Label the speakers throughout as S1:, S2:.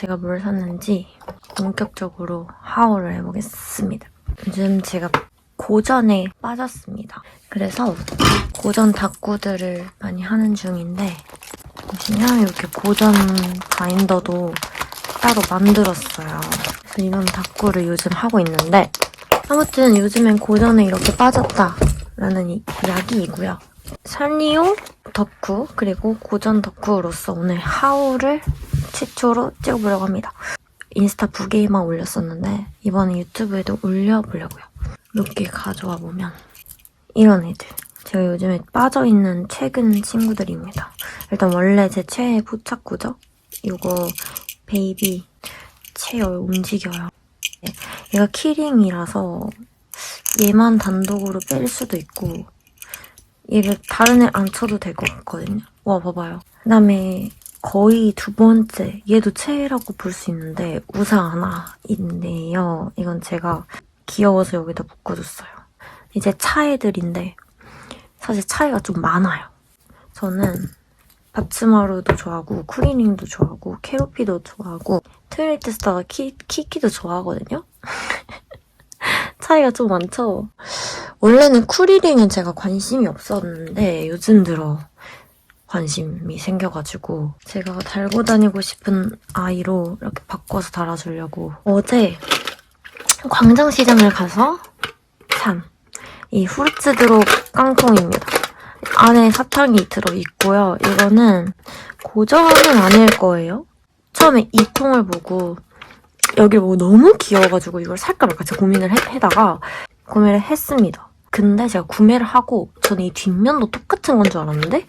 S1: 제가 뭘 샀는지 본격적으로 하울을 해보겠습니다. 요즘 제가 고전에 빠졌습니다. 그래서 고전 다꾸들을 많이 하는 중인데 보시면 이렇게 고전 바인더도 따로 만들었어요. 그래서 이런 다꾸를 요즘 하고 있는데 아무튼 요즘엔 고전에 이렇게 빠졌다라는 이- 이야기이고요. 산리오 덕후 그리고 고전 덕후로서 오늘 하울을 최초로 찍어보려고 합니다. 인스타 부게에만 올렸었는데 이번에 유튜브에도 올려보려고요. 이렇게 가져와 보면 이런 애들. 제가 요즘에 빠져있는 최근 친구들입니다. 일단 원래 제 최애 포착구죠? 이거 베이비 체열 움직여요. 네, 얘가 키링이라서 얘만 단독으로 뺄 수도 있고 얘를 다른 애 안 쳐도 될 것 같거든요. 와 봐봐요. 그다음에 거의 두 번째 얘도 최애라고 볼 수 있는데 우사 하나 있네요. 이건 제가 귀여워서 여기다 묶어줬어요. 이제 차애들인데 사실 차이가 좀 많아요. 저는 밥츠마루도 좋아하고 쿠리닝도 좋아하고 캐로피도 좋아하고 트위리트 스타가 키, 키키도 좋아하거든요. 차이가 좀 많죠. 원래는 쿠리링은 제가 관심이 없었는데 요즘 들어 관심이 생겨가지고 제가 달고 다니고 싶은 아이로 이렇게 바꿔서 달아주려고 어제 광장시장을 가서 산 이 후르츠드로 깡통입니다. 안에 사탕이 들어있고요. 이거는 고전은 아닐 거예요. 처음에 이 통을 보고 여기를 보고 너무 귀여워가지고 이걸 살까 말까 제가 고민을 해, 다가 구매를 했습니다. 근데 제가 구매를 하고 저는 이 뒷면도 똑같은 건 줄 알았는데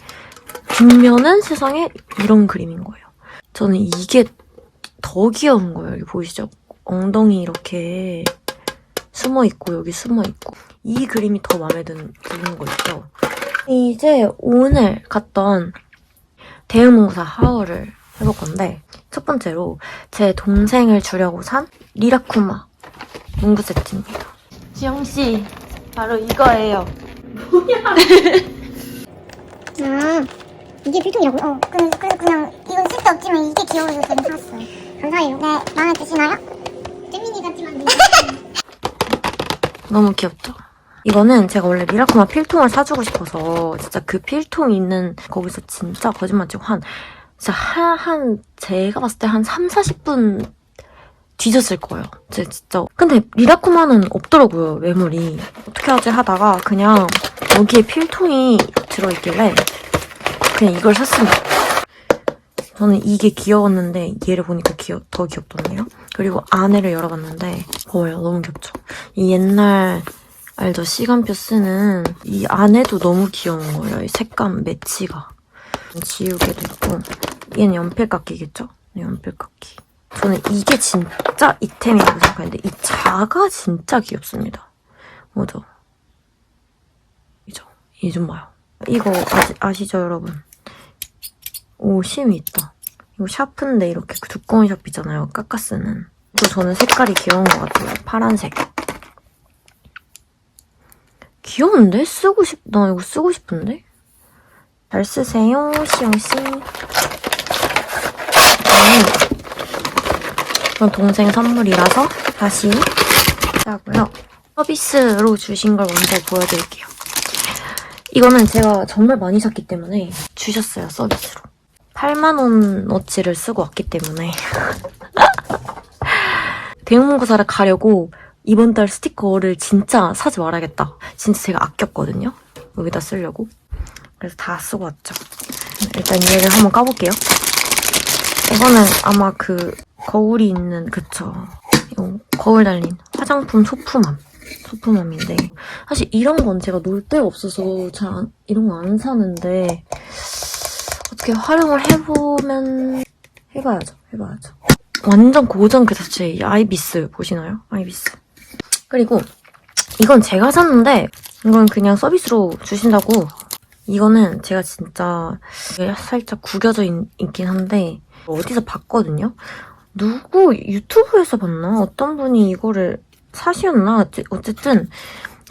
S1: 뒷면은 세상에 이런 그림인 거예요. 저는 이게 더 귀여운 거예요. 여기 보이시죠? 엉덩이 이렇게 숨어 있고 여기 숨어 있고 이 그림이 더 마음에 든, 드는 거 있죠. 이제 오늘 갔던 대형문구사 하울을 해볼 건데 첫 번째로 제 동생을 주려고 산 리라쿠마 문구 세트입니다. 지영 씨 바로 이거예요.
S2: 아, 이게 필통이라고요? 어, 그, 그래서 그냥 이건 쓸데 없지만 이게 귀여워서 저는 샀어요. 감사해요. 네, 마음에 드시나요? 재민이 같지만
S1: 너무 귀엽죠? 이거는 제가 원래 리라쿠마 필통을 사주고 싶어서 진짜 그 필통 있는 거기서 진짜 거짓말 치고 한 진짜 한, 한 제가 봤을 때 한 3, 40분 뒤졌을 거예요. 제 진짜. 근데 리라쿠마는 없더라고요, 매물이. 어떻게 하지 하다가 그냥 여기에 필통이 들어있길래 그냥 이걸 샀습니다. 저는 이게 귀여웠는데 얘를 보니까 귀여, 더 귀엽더라고요. 그리고 안에를 열어봤는데 보여요. 너무 귀엽죠? 이 옛날 알죠? 시간표 쓰는 이 안에도 너무 귀여운 거예요. 이 색감 매치가. 지우개도 있고 얘는 연필깎이겠죠? 네, 연필깎이. 저는 이게 진짜 이템이라고 생각하는데 이 자가 진짜 귀엽습니다. 뭐죠? 이죠? 이 좀 봐요. 이거 아시, 아시죠 여러분? 오 심이 있다. 이거 샤프인데 이렇게 그 두꺼운 샤프 있잖아요. 깎아 쓰는. 또 저는 색깔이 귀여운 것 같아요. 파란색. 귀여운데? 쓰고 싶, 나 이거 쓰고 싶은데? 잘 쓰세요, 시영씨. 이건 동생 선물이라서 다시 짜고요. 서비스로 주신 걸 먼저 보여드릴게요. 이거는 제가 정말 많이 샀기 때문에 주셨어요, 서비스로. 8만원어치를 쓰고 왔기 때문에. 대형문구사를 가려고 이번 달 스티커를 진짜 사지 말아야겠다. 진짜 제가 아꼈거든요. 여기다 쓰려고. 그래서 다 쓰고 왔죠. 일단 얘를 한번 까볼게요. 이거는 아마 그 거울이 있는 그쵸. 거울 달린 화장품 소품함. 소품함인데 사실 이런 건 제가 놀 데가 없어서 잘 안- 이런 거 안 사는데 어떻게 활용을 해보면 해봐야죠. 해봐야죠. 완전 고전 그 자체 이 아이비스 보시나요? 아이비스. 그리고 이건 제가 샀는데 이건 그냥 서비스로 주신다고 이거는 제가 진짜 살짝 구겨져 있, 긴 한데 어디서 봤거든요. 누구 유튜브에서 봤나? 어떤 분이 이거를 사시었나? 어쨌든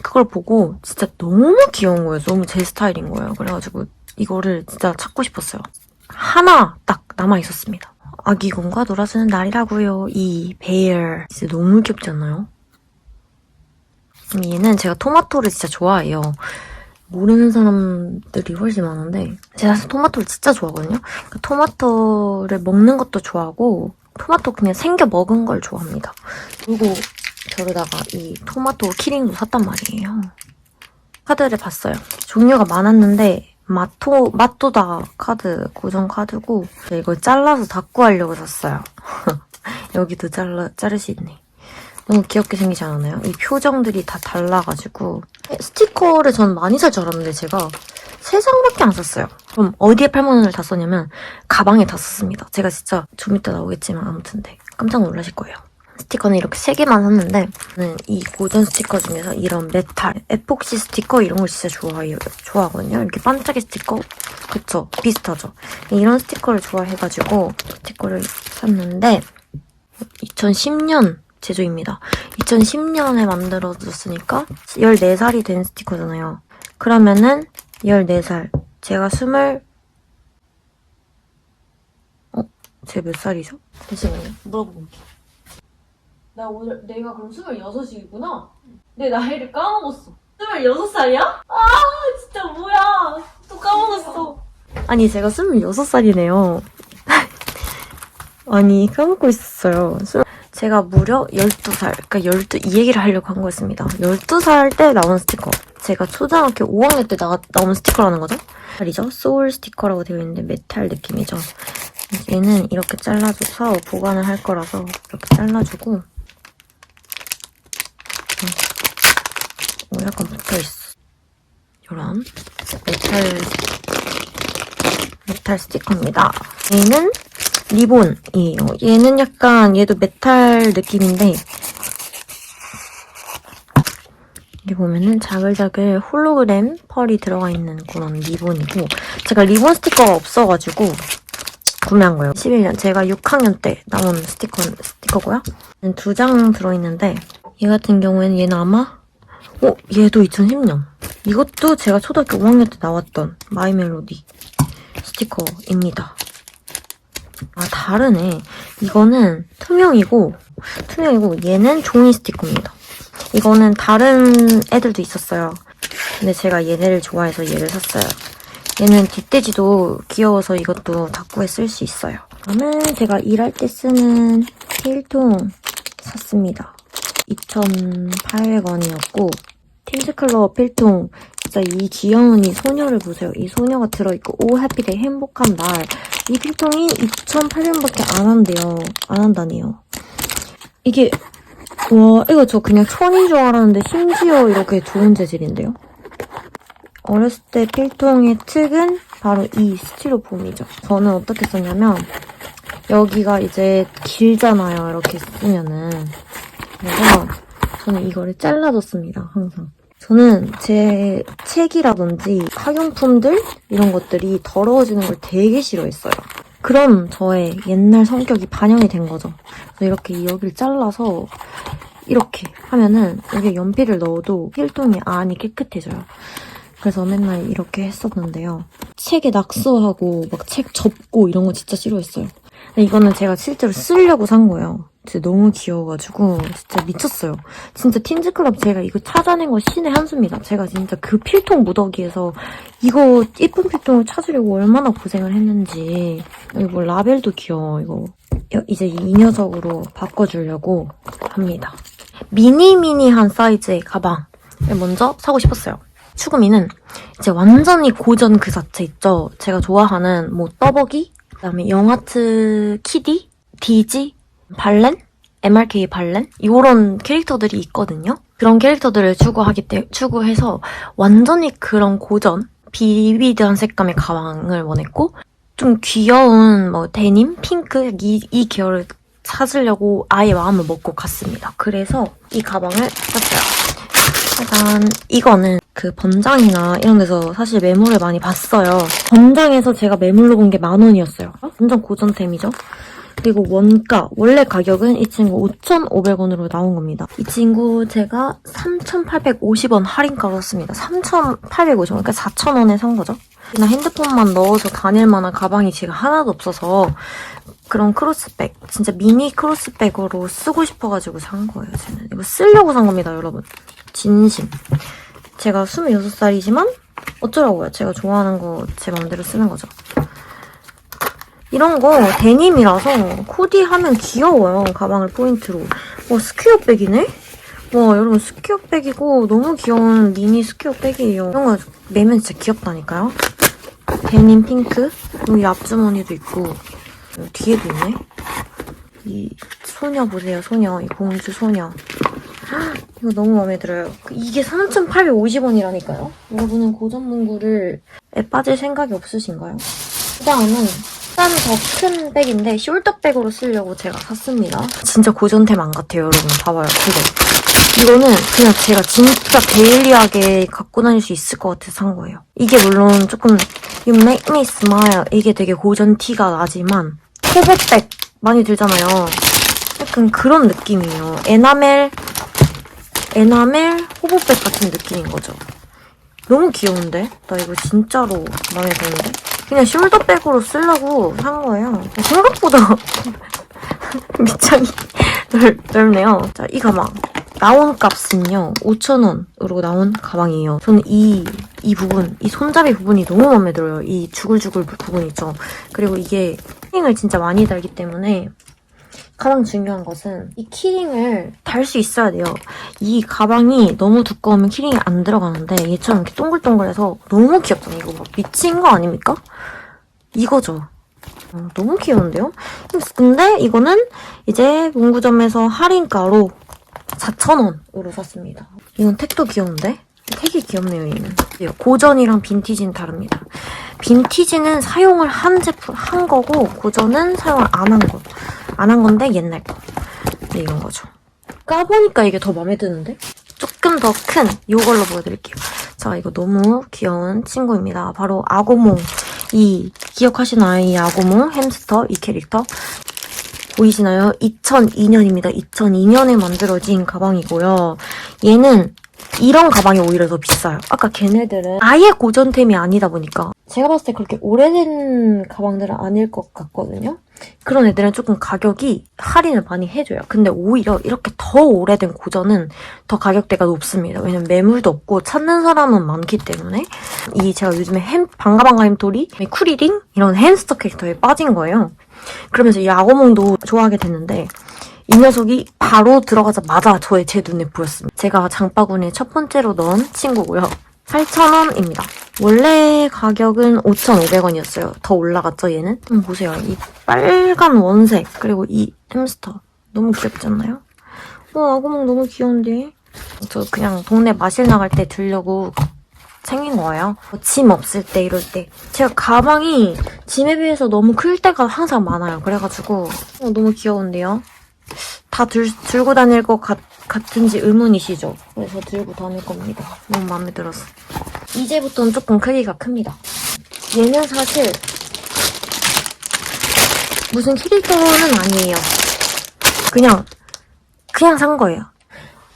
S1: 그걸 보고 진짜 너무 귀여운 거예요. 너무 제 스타일인 거예요. 그래가지고 이거를 진짜 찾고 싶었어요. 하나 딱 남아 있었습니다. 아기곰과 놀아주는 날이라고요. 이 베어 진짜 너무 귀엽지 않나요? 얘는 제가 토마토를 진짜 좋아해요. 모르는 사람들이 훨씬 많은데 제가 사실 토마토를 진짜 좋아하거든요. 그러니까 토마토를 먹는 것도 좋아하고 토마토 그냥 생겨 먹은 걸 좋아합니다. 그리고 저러다가 이 토마토 키링도 샀단 말이에요. 카드를 봤어요. 종류가 많았는데 마토 마토다 카드 고정 카드고 이걸 잘라서 닦고 하려고 샀어요. 여기도 잘라 자를 수 있네. 너무 귀엽게 생기지 않았나요? 이 표정들이 다 달라가지고 스티커를 전 많이 살 줄 알았는데 제가 세 장밖에 안 샀어요. 그럼 어디에 8만 원을 다 썼냐면 가방에 다 썼습니다. 제가 진짜 좀 이따 나오겠지만 아무튼 네 깜짝 놀라실 거예요. 스티커는 이렇게 세 개만 샀는데 저는 이 고전 스티커 중에서 이런 메탈, 에폭시 스티커 이런 걸 진짜 좋아해요. 좋아하거든요. 이렇게 반짝이 스티커 그쵸? 비슷하죠? 이런 스티커를 좋아해가지고 스티커를 샀는데 2010년 제조입니다. 2010년에 만들어졌으니까 14살이 된 스티커잖아요. 그러면은 14살. 제가 20... 어? 제가 몇 살이죠? 잠시만요. 물어볼게. 나 오늘 내가 그럼 26이구나? 내 나이를 까먹었어. 26살이야? 아 진짜 뭐야. 또 까먹었어. 아니 제가 26살이네요. 아니 까먹고 있었어요. 술- 제가 무려 12살, 그러니까 12, 이 얘기를 하려고 한 거였습니다. 12살 때 나온 스티커. 제가 초등학교 5학년 때 나, 나온 스티커라는 거죠? 말이죠. 소울 스티커라고 되어 있는데 메탈 느낌이죠. 얘는 이렇게 잘라줘서 보관을 할 거라서 이렇게 잘라주고 음. 어, 약간 붙어있어. 요런 메탈 메탈 스티커입니다. 얘는 리본이에요. 얘는 약간 얘도 메탈 느낌인데 여기 보면은 자글자글 홀로그램 펄이 들어가 있는 그런 리본이고 제가 리본 스티커가 없어가지고 구매한 거예요. 11년 제가 6학년 때 나온 스티커 스티커고요. 두 장 들어있는데 얘 같은 경우에는 얘는 아마 어 얘도 2010년 이것도 제가 초등학교 5학년 때 나왔던 마이 멜로디 스티커입니다. 아 다르네. 이거는 투명이고 투명이고 얘는 종이 스티커입니다. 이거는 다른 애들도 있었어요. 근데 제가 얘네를 좋아해서 얘를 샀어요. 얘는 뒷돼지도 귀여워서 이것도 닦고에 쓸 수 있어요. 그러면 제가 일할 때 쓰는 필통 샀습니다. 2,800원이었고 팀즈클럽 필통 진짜 이 귀여운 이 소녀를 보세요. 이 소녀가 들어있고 오 해피데이 행복한 날. 이 필통이 2,800원밖에 안 한대요. 안 한다네요. 이게 와 이거 저 그냥 천인 줄 알았는데 심지어 이렇게 좋은 재질인데요. 어렸을 때 필통의 특은 바로 이 스티로폼이죠. 저는 어떻게 썼냐면 여기가 이제 길잖아요. 이렇게 쓰면은 그래서 저는 이거를 잘라줬습니다. 항상. 저는 제 책이라든지 학용품들 이런 것들이 더러워지는 걸 되게 싫어했어요. 그럼 저의 옛날 성격이 반영이 된 거죠. 이렇게 여기를 잘라서 이렇게 하면은 여기 연필을 넣어도 필통이 안이 깨끗해져요. 그래서 맨날 이렇게 했었는데요. 책에 낙서하고 막 책 접고 이런 거 진짜 싫어했어요. 이거는 제가 실제로 쓰려고 산 거예요. 진짜 너무 귀여워가지고 진짜 미쳤어요. 진짜 틴즈클럽 제가 이거 찾아낸 거 신의 한 수입니다. 제가 진짜 그 필통 무더기에서 이거 예쁜 필통을 찾으려고 얼마나 고생을 했는지 여기 뭐 라벨도 귀여워 이거 여- 이제 이 녀석으로 바꿔주려고 합니다. 미니미니한 사이즈의 가방을 먼저 사고 싶었어요. 추구미는 이제 완전히 고전 그 자체 있죠. 제가 좋아하는 뭐 떠버기, 그다음에 영하트 키디, 디지, 발렌, MRK 발렌 이런 캐릭터들이 있거든요. 그런 캐릭터들을 추구하기 때 추구해서 완전히 그런 고전 비비드한 색감의 가방을 원했고 좀 귀여운 뭐 데님, 핑크 이, 이 계열을 찾으려고 아예 마음을 먹고 갔습니다. 그래서 이 가방을 샀어요. 일단 이거는 그 번장이나 이런 데서 사실 매물을 많이 봤어요. 번장에서 제가 매물로 본 게 만 원이었어요. 완전 고전템이죠. 그리고 원가, 원래 가격은 이 친구 5,500원으로 나온 겁니다. 이 친구 제가 3,850원 할인가로 샀습니다. 3,850원, 그러니까 4,000원에 산 거죠. 그냥 핸드폰만 넣어서 다닐 만한 가방이 제가 하나도 없어서 그런 크로스백. 진짜 미니 크로스백으로 쓰고 싶어가지고 산 거예요, 저는. 이거 쓰려고 산 겁니다, 여러분. 진심. 제가 26살이지만 어쩌라고요. 제가 좋아하는 거 제 마음대로 쓰는 거죠. 이런 거 데님이라서 코디하면 귀여워요. 가방을 포인트로. 와, 스퀘어백이네? 와, 여러분 스퀘어백이고 너무 귀여운 미니 스퀘어백이에요. 이런 거 매면 진짜 귀엽다니까요. 데님 핑크. 여기 앞주머니도 있고 뒤에도 있네. 이 소녀 보세요, 소녀. 이 공주 소녀. 헉, 이거 너무 마음에 들어요. 이게 3,850원이라니까요. 여러분은 고전 문구를 에 빠질 생각이 없으신가요? 그 다음은 약간 더 큰 백인데 숄더백으로 쓰려고 제가 샀습니다. 진짜 고전템 안 같아요, 여러분. 봐봐요, 이거. 이거는 그냥 제가 진짜 데일리하게 갖고 다닐 수 있을 것 같아서 산 거예요. 이게 물론 조금 You make me smile 이게 되게 고전 티가 나지만 호버백 많이 들잖아요. 약간 그런 느낌이에요. 에나멜 에나멜 호버백 같은 느낌인 거죠. 너무 귀여운데? 나 이거 진짜로 마음에 드는데? 그냥 숄더백으로 쓰려고 산 거예요. 생각보다 밑창이 넓, 넓네요. 자, 이 가방. 나온 값은요, 5,000원으로 나온 가방이에요. 저는 이, 이 부분, 이 손잡이 부분이 너무 마음에 들어요. 이 주글주글 부분 있죠. 그리고 이게 키링을 진짜 많이 달기 때문에 가장 중요한 것은 이 키링을 달 수 있어야 돼요. 이 가방이 너무 두꺼우면 키링이 안 들어가는데 얘처럼 이렇게 동글동글해서 너무 귀엽잖아요. 이거 막 미친 거 아닙니까? 이거죠. 어, 너무 귀여운데요? 근데 이거는 이제 문구점에서 할인가로 4,000원으로 샀습니다. 이건 택도 귀여운데? 되게 귀엽네요, 얘는. 고전이랑 빈티지는 다릅니다. 빈티지는 사용을 한 제품, 한 거고, 고전은 사용을 안 한 거. 안 한 건데, 옛날 거. 네, 이런 거죠. 까보니까 이게 더 마음에 드는데? 조금 더 큰 이걸로 보여드릴게요. 자, 이거 너무 귀여운 친구입니다. 바로 아고몽. 이, 기억하시나요? 이 아고몽 햄스터, 이 캐릭터. 보이시나요? 2002년입니다. 2002년에 만들어진 가방이고요. 얘는 이런 가방이 오히려 더 비싸요. 아까 걔네들은 아예 고전템이 아니다 보니까 제가 봤을 때 그렇게 오래된 가방들은 아닐 것 같거든요. 그런 애들은 조금 가격이 할인을 많이 해줘요. 근데 오히려 이렇게 더 오래된 고전은 더 가격대가 높습니다. 왜냐면 매물도 없고 찾는 사람은 많기 때문에 이 제가 요즘에 햄 방가방가 햄토리, 쿠리링 이런 햄스터 캐릭터에 빠진 거예요. 그러면서 이 아고몽도 좋아하게 됐는데 이 녀석이 바로 들어가자마자 저의 제 눈에 보였습니다. 제가 장바구니에 첫 번째로 넣은 친구고요. 8,000원입니다. 원래 가격은 5,500원이었어요. 더 올라갔죠, 얘는? 음, 보세요. 이 빨간 원색, 그리고 이 햄스터. 너무 귀엽지 않나요? 와, 아구멍 너무 귀여운데? 저 그냥 동네 마실 나갈 때 들려고 생긴 거예요. 짐 없을 때, 이럴 때. 제가 가방이 짐에 비해서 너무 클 때가 항상 많아요. 그래가지고 어, 너무 귀여운데요? 다 들, 들고 다닐 것 같, 같은지 의문이시죠? 그래서 들고 다닐 겁니다. 너무 마음에 들었어. 이제부터는 조금 크기가 큽니다. 얘는 사실 무슨 캐릭터는 아니에요. 그냥 그냥 산 거예요.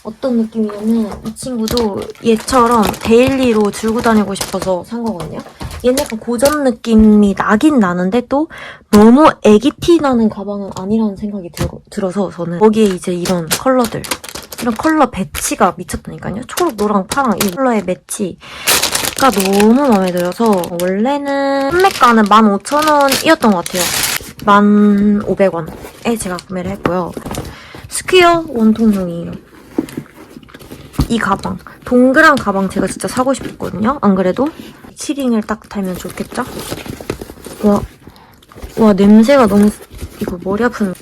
S1: 어떤 느낌이냐면 이 친구도 얘처럼 데일리로 들고 다니고 싶어서 산 거거든요. 얘는 약간 고전 느낌이 나긴 나는데 또 너무 애기티 나는 가방은 아니라는 생각이 들, 들어서 저는 거기에 이제 이런 컬러들 이런 컬러 배치가 미쳤다니까요. 초록, 노랑, 파랑 이 컬러의 매치 가 너무 마음에 들어서 원래는 판매가는 15,000원이었던 것 같아요. 1,500원에 제가 구매를 했고요. 스퀘어 원통용이에요. 이 가방. 동그란 가방 제가 진짜 사고 싶었거든요. 안 그래도? 키링을 딱 달면 좋겠죠? 와, 와, 냄새가 너무, 이거 머리 아픈.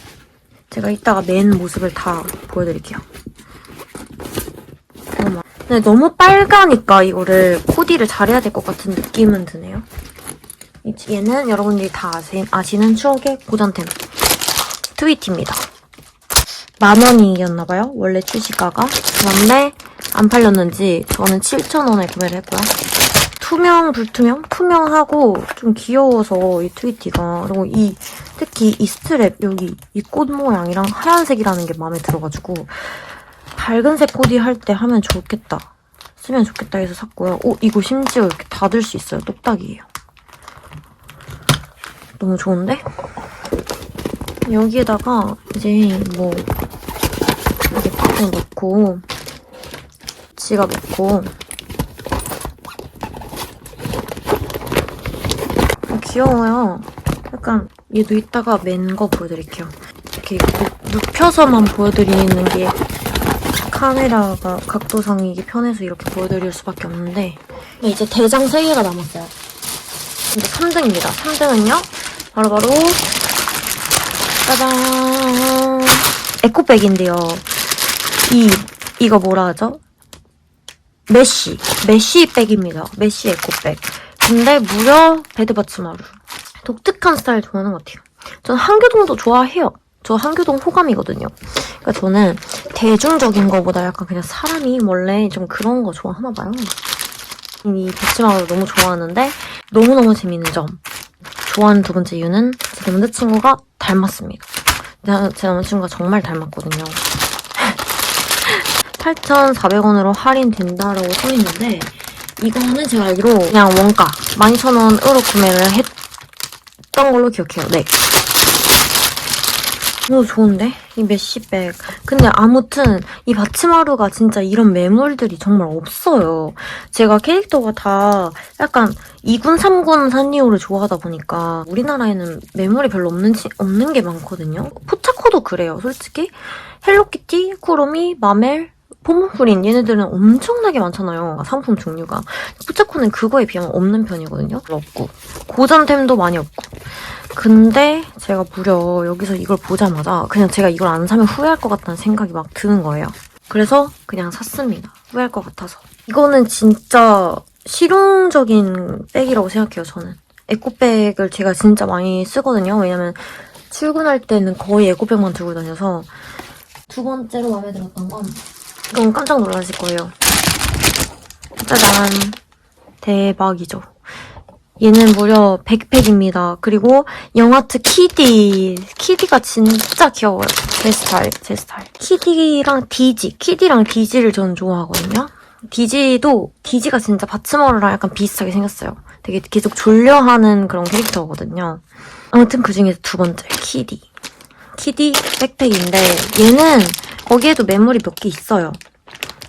S1: 제가 이따가 맨 모습을 다 보여드릴게요. 근데 너무 빨가니까 이거를 코디를 잘해야 될 것 같은 느낌은 드네요. 이 얘는 여러분들이 다 아시, 아시는 추억의 고전템. 트위티입니다. 만 원이었나봐요. 원래 출시가가. 그런데 안 팔렸는지 저는 7,000원에 구매를 했고요. 투명, 불투명? 투명하고 좀 귀여워서 이 트위티가. 그리고 이, 특히 이 스트랩, 여기 이 꽃 모양이랑 하얀색이라는 게 마음에 들어가지고 밝은색 코디 할 때 하면 좋겠다. 쓰면 좋겠다 해서 샀고요. 오, 이거 심지어 이렇게 닫을 수 있어요. 똑딱이에요. 너무 좋은데? 여기에다가 이제 뭐 이렇게 팍 넣고 지갑 넣고 귀여워요. 약간 얘도 이따가 맨 거 보여드릴게요. 이렇게 눕- 눕혀서만 보여드리는 게 카메라가 각도상이 이게 편해서 이렇게 보여드릴 수밖에 없는데 이제 대장 3개가 남았어요. 이제 3등입니다. 3등은요? 바로 바로 짜잔 에코백인데요. 이 이거 뭐라 하죠? 메쉬 메쉬 백입니다. 메쉬 에코백. 근데 무려 베드바츠마루. 독특한 스타일 좋아하는 것 같아요. 전 한교동도 좋아해요. 저 한교동 호감이거든요. 그러니까 저는 대중적인 거보다 약간 그냥 사람이 원래 좀 그런 거 좋아하나 봐요. 이 베츠마루 너무 좋아하는데 너무너무 재밌는 점. 좋아하는 두 번째 이유는 제 남자친구가 닮았습니다. 제, 제 남자친구가 정말 닮았거든요. 8,400원으로 할인된다라고 써있는데 이거는 제가 알기로 그냥 원가 12,000원으로 구매를 했던 걸로 기억해요. 네. 너무 좋은데? 이 메쉬백. 근데 아무튼 이 바치마루가 진짜 이런 매물들이 정말 없어요. 제가 캐릭터가 다 약간 2군, 3군 산리오를 좋아하다 보니까 우리나라에는 매물이 별로 없는, 치- 없는 게 많거든요. 포차코도 그래요, 솔직히. 헬로키티, 쿠로미, 마멜, 포문프린 얘네들은 엄청나게 많잖아요. 상품 종류가. 포차코는 그거에 비하면 없는 편이거든요. 없고. 고전템도 많이 없고. 근데 제가 무려 여기서 이걸 보자마자 그냥 제가 이걸 안 사면 후회할 것 같다는 생각이 막 드는 거예요. 그래서 그냥 샀습니다. 후회할 것 같아서. 이거는 진짜 실용적인 백이라고 생각해요, 저는. 에코백을 제가 진짜 많이 쓰거든요. 왜냐면 출근할 때는 거의 에코백만 들고 다녀서 두 번째로 마음에 들었던 건 이건 깜짝 놀라실 거예요. 짜잔. 대박이죠. 얘는 무려 백팩입니다. 그리고 영화트 키디. 키디가 진짜 귀여워요. 제 스타일, 제 스타일. 키디랑 디지. 키디랑 디지를 저는 좋아하거든요. 디지도, 디지가 진짜 바츠머루랑 약간 비슷하게 생겼어요. 되게 계속 졸려하는 그런 캐릭터거든요. 아무튼 그 중에서 두 번째, 키디. 키디 백팩인데, 얘는 거기에도 매물이 몇 개 있어요.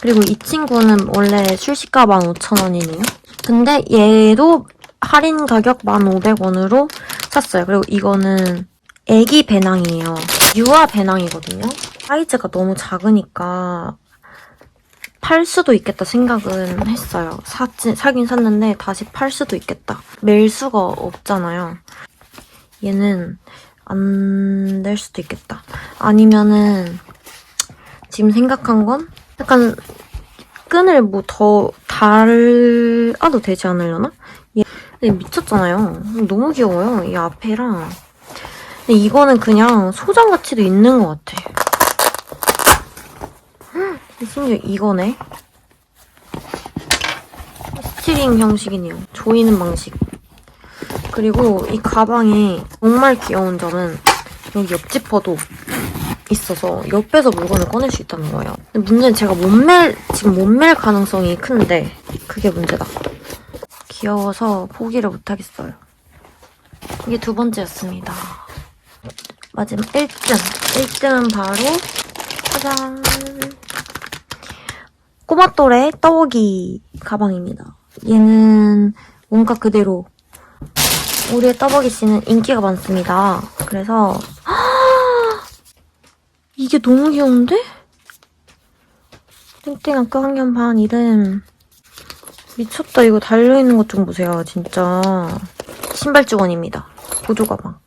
S1: 그리고 이 친구는 원래 출시가 15,000원이네요. 근데 얘도 할인 가격 1,500원으로 샀어요. 그리고 이거는 애기 배낭이에요. 유아 배낭이거든요. 사이즈가 너무 작으니까 팔 수도 있겠다 생각은 했어요. 샀지, 사긴 샀는데 다시 팔 수도 있겠다. 멜 수가 없잖아요. 얘는 안 될 수도 있겠다. 아니면은 지금 생각한 건 약간 끈을 뭐 더 달아도 되지 않으려나? 얘 미쳤잖아요. 너무 귀여워요. 이 앞에랑. 근데 이거는 그냥 소장 가치도 있는 것 같아. 헉, 심지어 이거네. 스티링 형식이네요. 조이는 방식. 그리고 이 가방이 정말 귀여운 점은 여기 옆 지퍼도 있어서 옆에서 물건을 꺼낼 수 있다는 거예요. 근데 문제는 제가 못 멜, 지금 못멜 가능성이 큰데 그게 문제다. 귀여워서 포기를 못하겠어요. 이게 두 번째였습니다. 마지막 1등. 1등은 바로 짜잔 꼬마또레 떠보기 가방입니다. 얘는 뭔가 그대로 우리의 떠보기 씨는 인기가 많습니다. 그래서 이게 너무 귀여운데? 땡땡학교 학년 반 이름. 미쳤다. 이거 달려있는 것 좀 보세요 진짜. 신발 주머니입니다. 보조 가방.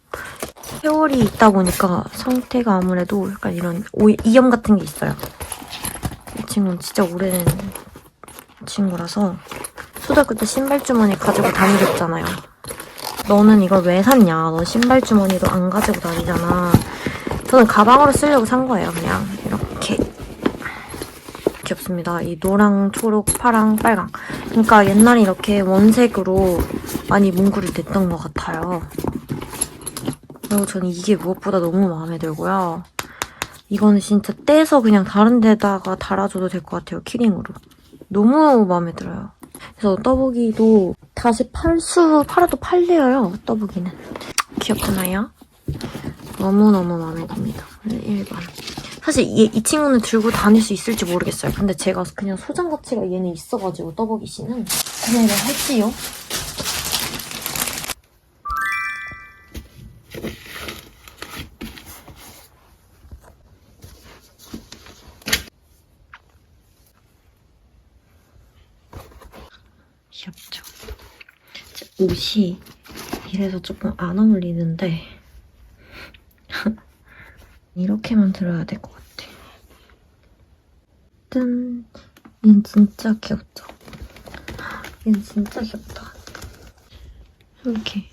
S1: 세월이 있다 보니까 상태가 아무래도 약간 이런 오, 이염 같은 게 있어요. 이 친구는 진짜 오래된 친구라서 초등학교 때 신발 주머니 가지고 다니랬잖아요. 너는 이걸 왜 샀냐? 너 신발 주머니도 안 가지고 다니잖아 저는 가방으로 쓰려고 산 거예요 그냥 이렇게 귀엽습니다. 이 노랑, 초록, 파랑, 빨강. 그러니까 옛날에 이렇게 원색으로 많이 문구를 냈던 것 같아요. 그리고 저는 이게 무엇보다 너무 마음에 들고요. 이거는 진짜 떼서 그냥 다른 데다가 달아줘도 될 것 같아요. 키링으로. 너무 마음에 들어요. 그래서 떠보기도 다시 팔 수, 팔아도 팔려요. 떠보기는. 귀엽잖아요? 너무너무 마음에 듭니다. 1번. 사실 이, 이 친구는 들고 다닐 수 있을지 모르겠어요. 근데 제가 그냥 소장 가치가 얘는 있어가지고 떠보기 씨는 구매를 했지요. 귀엽죠? 제 옷이 이래서 조금 안 어울리는데 이렇게만 들어야 될 것 같아. 짠! 얘는 진짜 귀엽죠? 얘는 진짜 귀엽다. 이렇게.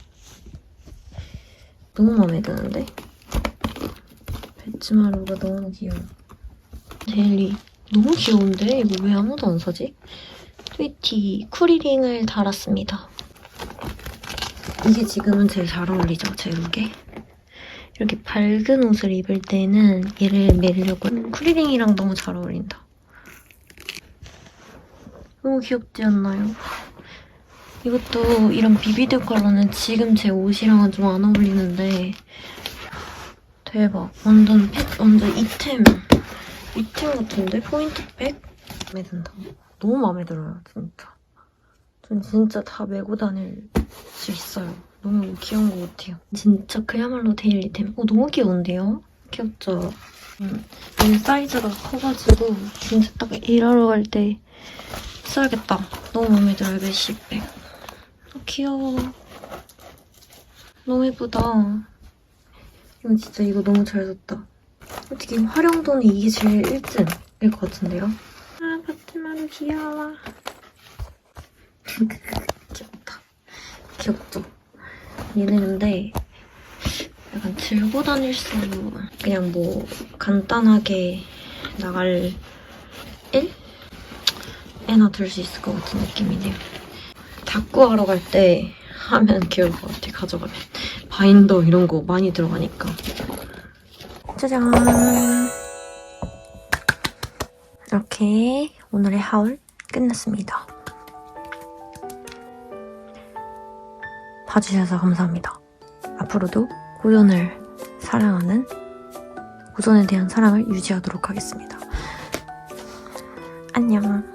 S1: 너무 마음에 드는데? 배치마루가 너무 귀여워. 데일리. 너무 귀여운데? 이거 왜 아무도 안 사지? 트위티 쿠리링을 달았습니다. 이게 지금은 제일 잘 어울리죠, 제 룩에. 이렇게 밝은 옷을 입을 때는 얘를 매려고 음, 쿠리링이랑 너무 잘 어울린다. 너무 귀엽지 않나요? 이것도 이런 비비드 컬러는 지금 제 옷이랑은 좀 안 어울리는데 대박. 완전 팩, 완전 이템. 이템 같은데? 포인트 백? 마음에 든다. 너무 마음에 들어요, 진짜. 전 진짜 다 메고 다닐 수 있어요. 너무 귀여운 것 같아요. 진짜 그야말로 데일리템. 어, 너무 귀여운데요? 귀엽죠? 음, 이 사이즈가 커가지고 진짜 딱 일하러 갈 때 써야겠다. 너무 마음에 들어요, 메쉬백. 어, 귀여워. 너무 예쁘다. 이거 진짜 이거 너무 잘 샀다. 어떻게 활용도는 이게 제일 1등일 것 같은데요? 아, 바트마루 귀여워. 귀엽다. 귀엽죠? 얘는 근데 약간 들고 다닐 수 그냥 뭐 간단하게 나갈 일? 에나 들 수 있을 것 같은 느낌이네요. 닦고하러 갈 때 하면 귀여울 것 같아, 가져가면. 바인더 이런 거 많이 들어가니까. 짜잔! 이렇게 오늘의 하울 끝났습니다. 봐주셔서 감사합니다. 앞으로도 고전을 사랑하는 고전에 대한 사랑을 유지하도록 하겠습니다. 안녕.